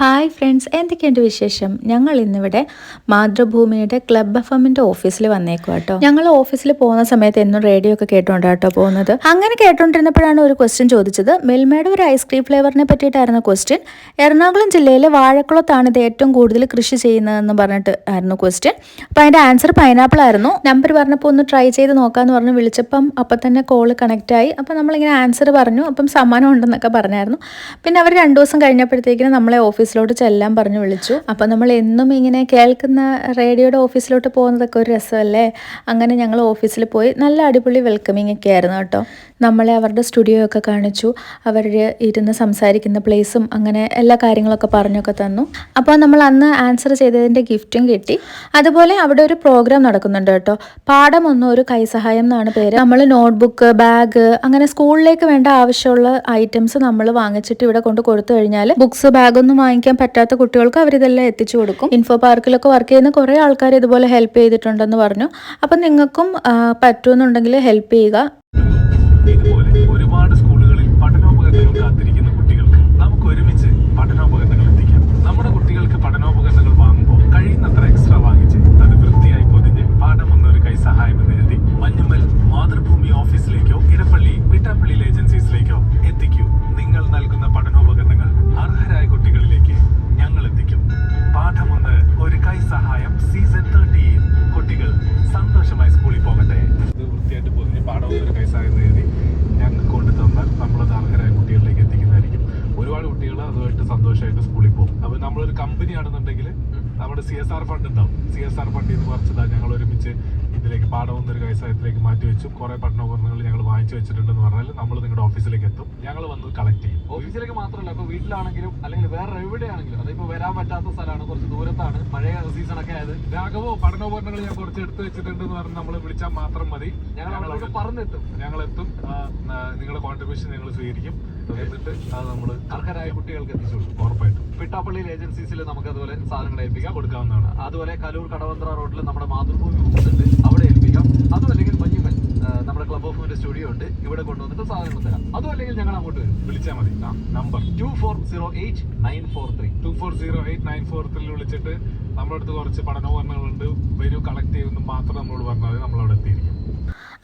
Hi friends എന്തൊക്കെയുണ്ട് വിശേഷം? ഞങ്ങൾ ഇന്നിവിടെ മാതൃഭൂമിയുടെ ക്ലബ് എഫ് എമ്മിന്റെ ഓഫീസിൽ വന്നേക്കും കേട്ടോ ഞങ്ങൾ ഓഫീസിൽ പോകുന്ന സമയത്ത് എന്നും റേഡിയോ ഒക്കെ കേട്ടോണ്ട് കേട്ടോ പോകുന്നത്. അങ്ങനെ കേട്ടോണ്ടിരുന്നപ്പോഴാണ് ഒരു ക്വസ്റ്റ്യൻ ചോദിച്ചത്. മിൽമയുടെ ഒരു ഐസ്ക്രീം ഫ്ലേവറിനെ പറ്റിയിട്ടായിരുന്നു ക്വസ്റ്റ്യൻ എറണാകുളം ജില്ലയിലെ വാഴക്കുളത്താണ് ഇത് ഏറ്റവും കൂടുതൽ കൃഷി ചെയ്യുന്നതെന്ന് പറഞ്ഞിട്ട് ആയിരുന്നു ക്വസ്റ്റ്യൻ അപ്പോൾ അതിന്റെ ആൻസർ പൈനാപ്പിൾ ആയിരുന്നു. നമ്പർ പറഞ്ഞപ്പോൾ ഒന്ന് ട്രൈ ചെയ്ത് നോക്കാന്ന് പറഞ്ഞു വിളിച്ചപ്പം അപ്പം തന്നെ കോൾ കണക്ട് ആയി. അപ്പം നമ്മളിങ്ങനെ ആൻസർ പറഞ്ഞു. അപ്പം സമ്മാനം ഉണ്ടെന്നൊക്കെ പറഞ്ഞായിരുന്നു. പിന്നെ അവർ രണ്ടു ദിവസം കഴിഞ്ഞപ്പോഴത്തേക്കിനും നമ്മളെ ഓഫീസിലോട്ട് ചെല്ലാൻ പറഞ്ഞു വിളിച്ചു. അപ്പം നമ്മൾ എന്നും ഇങ്ങനെ കേൾക്കുന്ന റേഡിയോയുടെ ഓഫീസിലോട്ട് പോകുന്നതൊക്കെ ഒരു രസമല്ലേ? അങ്ങനെ ഞങ്ങൾ ഓഫീസിൽ പോയി നല്ല അടിപൊളി വെൽക്കമിങ് ഒക്കെ ആയിരുന്നു കേട്ടോ. നമ്മളെ അവരുടെ സ്റ്റുഡിയോ ഒക്കെ കാണിച്ചു അവർ ഇരുന്ന് സംസാരിക്കുന്ന പ്ലേസും അങ്ങനെ എല്ലാ കാര്യങ്ങളൊക്കെ പറഞ്ഞൊക്കെ തന്നു. അപ്പോൾ നമ്മൾ അന്ന് ആൻസർ ചെയ്തതിന്റെ ഗിഫ്റ്റും കിട്ടി. അതുപോലെ അവിടെ ഒരു പ്രോഗ്രാം നടക്കുന്നുണ്ട് കേട്ടോ. പാഠമൊന്നും ഒരു കൈസഹായം എന്നാണ് പേര്. നമ്മൾ നോട്ട്ബുക്ക് ബാഗ് അങ്ങനെ സ്കൂളിലേക്ക് വേണ്ട ആവശ്യമുള്ള ഐറ്റംസ് നമ്മൾ വാങ്ങിച്ചിട്ട് ഇവിടെ കൊണ്ട് കൊടുത്തു കഴിഞ്ഞാൽ ബുക്സ് ബാഗൊന്നും വാങ്ങിക്കാൻ പറ്റാത്ത കുട്ടികൾക്ക് അവരിതെല്ലാം എത്തിച്ചു കൊടുക്കും. ഇൻഫോ പാർക്കിലൊക്കെ വർക്ക് ചെയ്യുന്ന കുറേ ആൾക്കാർ ഇതുപോലെ ഹെൽപ്പ് ചെയ്തിട്ടുണ്ടെന്ന് പറഞ്ഞു. അപ്പം നിങ്ങൾക്കും പറ്റുമെന്നുണ്ടെങ്കിൽ ഹെൽപ്പ് ചെയ്യുക. നമ്മളൊരു കമ്പനി ആണെന്നുണ്ടെങ്കിൽ നമ്മുടെ സി എസ് ആർ ഫണ്ട് ഉണ്ടാവും. സി എസ് ആർ ഫണ്ടിൽ നിന്ന് കുറച്ചതാ ഞങ്ങൾ ഒരുമിച്ച് ഇതിലേക്ക് പാഠം ഒരു കൈസായത്തിലേക്ക് മാറ്റി വെച്ചു. കുറെ പഠനോപകരണങ്ങൾ ഞങ്ങൾ വാങ്ങിച്ചു വെച്ചിട്ടുണ്ടെന്ന് പറഞ്ഞാൽ നമ്മൾ നിങ്ങളുടെ ഓഫീസിലേക്ക് എത്തും. ഞങ്ങൾ വന്ന് കളക്ട് ചെയ്യും. ഓഫീസിലേക്ക് മാത്രമല്ല ഇപ്പൊ വീട്ടിലാണെങ്കിലും അല്ലെങ്കിൽ വേറെ എവിടെയാണെങ്കിലും അതിപ്പോ വരാൻ പറ്റാത്ത സ്ഥലമാണ് കുറച്ച് ദൂരത്താണ് മഴ സീസൺ ഒക്കെ ആയത്. രാഘവോ പഠനോപകരണങ്ങൾ ഞാൻ കുറച്ച് എടുത്ത് വെച്ചിട്ടുണ്ടെന്ന് പറഞ്ഞ് നമ്മൾ വിളിച്ചാൽ മാത്രം മതി. ഞങ്ങൾ അവിടെ പറഞ്ഞെത്തും. ഞങ്ങൾ എത്തും നിങ്ങളുടെ കോൺട്രിബ്യൂഷൻ ഞങ്ങൾ സ്വീകരിക്കും. എന്നിട്ട് അത് നമ്മൾ അർഹരായ കുട്ടികൾക്ക് എത്തിച്ചു കൊടുക്കും ഉറപ്പായിട്ടും. പിട്ടാപ്പള്ളിയിൽ ഏജൻസീസിൽ നമുക്ക് അതുപോലെ സാധനങ്ങൾ ഏൽപ്പിക്കാം കൊടുക്കാവുന്നതാണ്. അതുപോലെ കലൂർ കടവന്ത്ര റോഡിൽ നമ്മുടെ മാതൃഭൂമി ഉണ്ട് അവിടെ ഏൽപ്പിക്കാം. അതും അല്ലെങ്കിൽ മഞ്ഞുമൻ ആ, നമ്മുടെ ക്ലബ് ഓഫിന്റെ സ്റ്റുഡിയോ ഉണ്ട് ഇവിടെ കൊണ്ടുവന്നിട്ട് സാധനങ്ങൾ തരാം അതും അല്ലെങ്കിൽ ഞങ്ങൾ അങ്ങോട്ട് വരും വിളിച്ചാൽ മതി. Number two four zero eight nine four three two four zero eight nine four three വിളിച്ചിട്ട് നമ്മുടെ അടുത്ത് കുറച്ച് പഠനോപകരണങ്ങളുണ്ട്. വരൂ കളക്ട് ചെയ്യുമെന്ന് മാത്രം നമ്മളോട് പറഞ്ഞാൽ മതി നമ്മളവിടെ എത്തിയിരിക്കും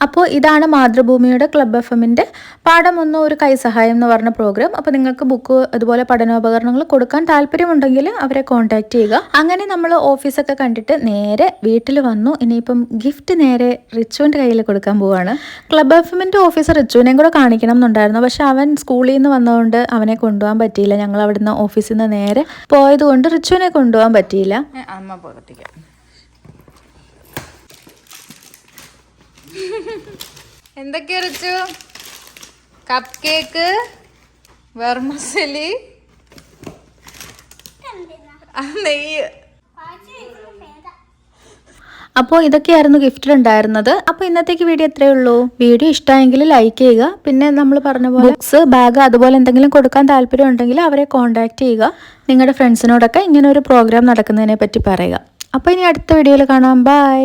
അപ്പോൾ ഇതാണ് മാതൃഭൂമിയുടെ ക്ലബ് എഫ് എമ്മിന്റെ പാഠമൊന്നും ഒരു കൈസഹായം എന്ന് പറഞ്ഞ പ്രോഗ്രാം അപ്പോൾ നിങ്ങൾക്ക് ബുക്ക് അതുപോലെ പഠനോപകരണങ്ങൾ കൊടുക്കാൻ താല്പര്യമുണ്ടെങ്കിൽ അവരെ കോൺടാക്ട് ചെയ്യുക. അങ്ങനെ നമ്മൾ ഓഫീസൊക്കെ കണ്ടിട്ട് നേരെ വീട്ടിൽ വന്നു. ഇനിയിപ്പം ഗിഫ്റ്റ് നേരെ റിച്ചുവിന്റെ കയ്യിൽ കൊടുക്കാൻ പോവുകയാണ് ക്ലബ് എഫ് എമ്മിന്റെ ഓഫീസർ റിച്ചുവിനെയും കൂടെ കാണിക്കണം എന്നുണ്ടായിരുന്നു. പക്ഷെ അവൻ സ്കൂളിൽ നിന്ന് വന്നതുകൊണ്ട് അവനെ കൊണ്ടുപോകാൻ പറ്റിയില്ല. ഞങ്ങൾ അവിടുന്ന് ഓഫീസിൽ നിന്ന് നേരെ പോയതുകൊണ്ട് റിച്ചുവിനെ കൊണ്ടുപോകാൻ പറ്റിയില്ല. അമ്മ പൊട്ടിക്കാം എന്തൊക്കെയാ അരച്ചു കപ്പ് കേക്ക് വെർമസലി നെയ്യ്. അപ്പോൾ ഇതൊക്കെയായിരുന്നു ഗിഫ്റ്റിൽ ഉണ്ടായിരുന്നത് അപ്പോൾ ഇന്നത്തേക്ക് വീഡിയോ എത്രയേ ഉള്ളൂ. വീഡിയോ ഇഷ്ടമായെങ്കിൽ ലൈക്ക് ചെയ്യുക. പിന്നെ നമ്മൾ പറഞ്ഞ പോലെ ബുക്സ് ബാഗ് അതുപോലെ എന്തെങ്കിലും കൊടുക്കാൻ താല്പര്യം ഉണ്ടെങ്കിൽ അവരെ കോൺടാക്ട് ചെയ്യുക. നിങ്ങളുടെ ഫ്രണ്ട്സിനോടൊക്കെ ഇങ്ങനെ ഒരു പ്രോഗ്രാം നടക്കുന്നതിനെ പറ്റി പറയുക. അപ്പോൾ ഇനി അടുത്ത വീഡിയോയിൽ കാണാം. ബൈ